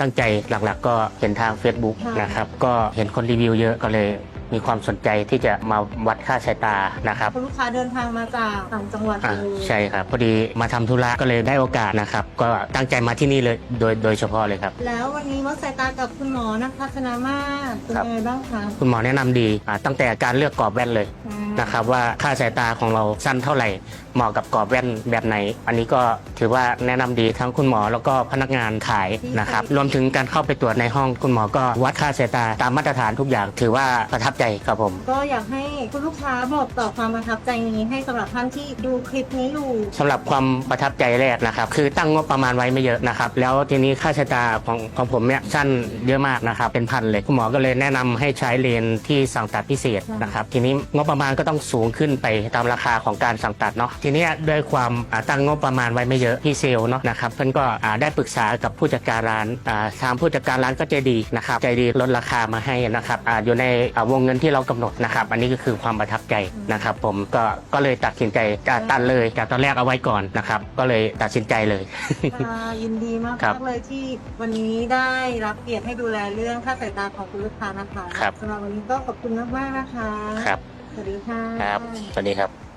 ตั้งใจหลักๆ ก็เห็นทาง Facebook ค่ะนะครับ ก็เห็นคนรีวิวเยอะก็เลยมีความสนใจที่จะมาวัดค่าสายตานะครับคุณลูกค้าเดินทางมาจากต่างจังหวัดอ่าเลยใช่ครับ พอดีมาทำธุระก็เลยได้โอกาสนะครับ ก็ตั้งใจมาที่นี่เลยโดยโดยเฉพาะเลยครับ แล้ววันนี้วัดสายตากับคุณหมอนะคะชนะมากเป็นครับยังไงบ้างคะคุณหมอแนะนำดีอ่าตั้งแต่การเลือกกรอบแว่นเลยอืม นะครับว่าค่าสายตาของเราสั้นเท่าไหร่ เหมาะกับกรอบแว่นแบบไหน อันนี้ก็ถือว่าแนะนำดีทั้งคุณหมอแล้วก็พนักงานขายนะครับรวมถึงการเข้าไปตรวจในห้องคุณหมอก็วัดค่าสายตาตามมาตรฐานทุกอย่าง ถือว่าประทับใจครับผม ก็อยากให้คุณลูกค้าบอกต่อความประทับใจนี้ให้สำหรับท่านที่ดูคลิปนี้อยู่สำหรับความประทับใจแรกนะครับคือตั้งงบประมาณไว้ไม่เยอะนะครับแล้วทีนี้ค่าใช้ตาของของผมเนี่ยสั้นเยอะมากนะครับเป็นพันเลยคุณหมอก็เลยแนะนำให้ใช้เลนส์ที่สั่งตัดพิเศษนะครับทีนี้งบประมาณก็ต้องสูงขึ้นไปตามราคาของการสั่งตัดเนาะทีเนี้ยด้วยความอ่าตั้งงบประมาณไว้ไม่เยอะพี่เซลล์เนาะนะครับเพื่อนก็อ่าได้ปรึกษากับผู้จัดการร้านอ่าทางผู้จัดการร้านก็ใจดีนะครับใจดีลดราคามาให้นะครับอาอยู่ในอ่าวงเงินที่เรากำหนดนะครับอันนี้ก็คือความประทับใจนะครับผมก็ก็เลยตัดสินใจจะตัดเลยจากตอนแรกเอาไว้ก่อนนะครับก็เลยตัดสินใจเลยค่ะยินดีมากครับๆเลยที่วันนี้ได้รับเกียรติให้ดูแลเรื่องค่าสายตาของคุณลูกค้านะคะครับสำหรับวันนี้ก็ขอบคุณมากๆนะคะครับ สวัสดีค่ะ ครับสวัสดีครับ